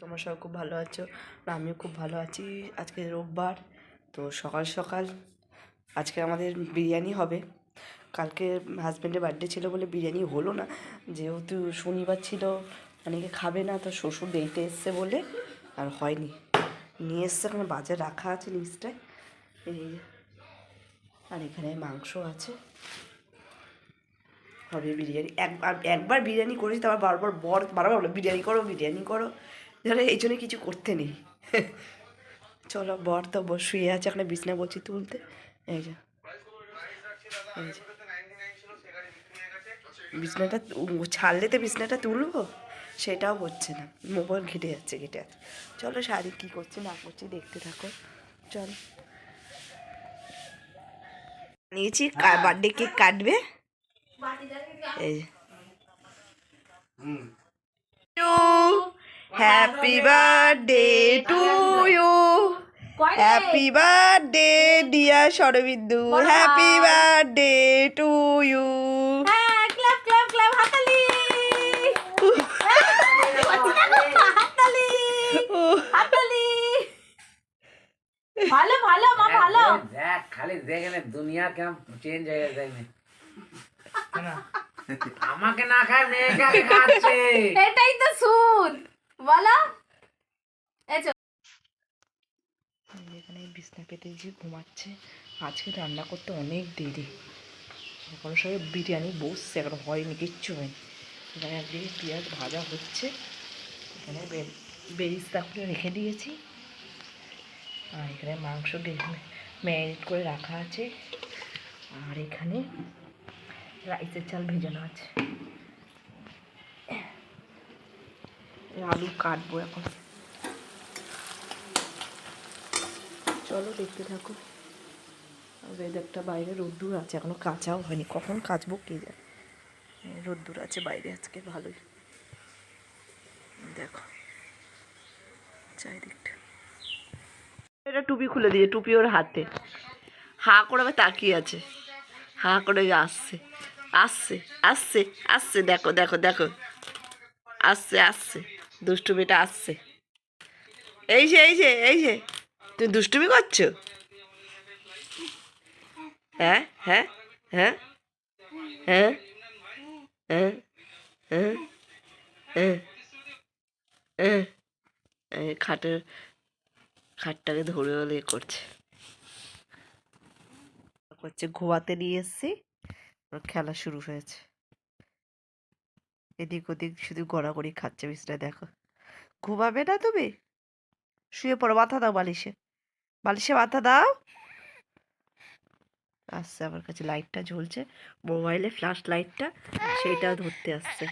তোমরা সবাই খুব ভালো আছো আর আমিও খুব ভালো আছি। আজকে রোববার, তো সকাল সকাল আজকে আমাদের বিরিয়ানি হবে। কালকে হাজব্যান্ডের বার্থডে ছিল বলে বিরিয়ানি হলো না। যেহেতু শনিবার ছিল, অনেকে খাবে না, তো শ্বশুর দেইতে এসছে বলে আর হয়নি। নিয়ে এসছে এখানে বাজার রাখা আছে লিস্টে এই আর এখানে মাংস আছে। হবে বিরিয়ানি। একবার একবার বিরিয়ানি করেছি, তারপর বারবার বর, বারবার বলো, বিরিয়ানি করো বিরিয়ানি করো। ধরো এই জন্য কিছু করতে নেই। চলো বর তো শুয়ে আছে এখানে বিছনা বলছি তুলতে। এই যে। এই যে। বিছনাটা ছাড়লে তো বিছনাটা তুলবো? সেটাও হচ্ছে না। মোবাইল ঘেটে যাচ্ছে ঘেটে যাচ্ছে। চলো শাড়ি কী করছি না করছি দেখতে থাকো। চলো। নিয়েছি বার্থডে কেক কাটবে। এই happy birthday to you happy birthday dear Sarbindu happy birthday to you হ্যাঁ ক্লাব ক্লাব ক্লাব হাতালি। হাতালি। হাতালি। ভালো ভালো মা ভালো। দেখ খালি দেখে নে দুনিয়া কেমন চেঞ্জ হয়ে গেছে দেখ নে। আমাকে না খায় মেয়েকে খাচ্ছে। এটাই তো সুদ। বলো এখানে বিছনা পেতে যে ঘুমাচ্ছে, আজকে রান্না করতে অনেক দেরি। এখন সবাই বিরিয়ানি বসছে, এখন হয়নি, কিচ্ছু হয়নি। এখানে একদিকে পেঁয়াজ ভাজা হচ্ছে, এখানে বেরিস্তা করে রেখে দিয়েছি। আর এখানে মাংস ম্যারিনেট করে রাখা আছে। আর এখানে রাইসের চাল ভেজানো আছে। আলু কাটবো এখন। চলো দেখতে থাকো। ওয়েদারটা বাইরে রোদ্দুর আছে, এখনও কাঁচাও হয়নি। কখন কাচবো কে এই রোদ্দুর আছে বাইরে আজকে, ভালোই। দেখো, চারিদিকটা। এটা টুপি খুলে দিয়ে, টুপি ওর হাতে। হা করে তাকিয়ে আছে। হা করে আসছে আসছে আসছে আসছে। দেখো দেখো দেখো। আসছে আসছে। দুষ্টুমিটা আসছে। এই যে এই যে এই যে, তুমি দুষ্টুমি করছ? হ্যাঁ হ্যাঁ হ্যাঁ হ্যাঁ হ্যাঁ হ্যাঁ হ্যাঁ, হ্যাঁ খাটের, খাটটাকে ধরে হলে করছে। করছে ঘোয়াতে নিয়ে এসছি। খেলা শুরু হয়েছে। এদিক ওদিক শুধু গড়াগড়ি খাচ্ছে বিছনায় দেখো। ঘুমাবে না তুমি? শুয়ে পড়ো, মাথা দাও বালিশে। বালিশে মাথা দাও। আসছে আমার কাছে লাইটটা জ্বলছে। মোবাইলে ফ্ল্যাশ লাইটটা সেইটাও ধরতে আসছে।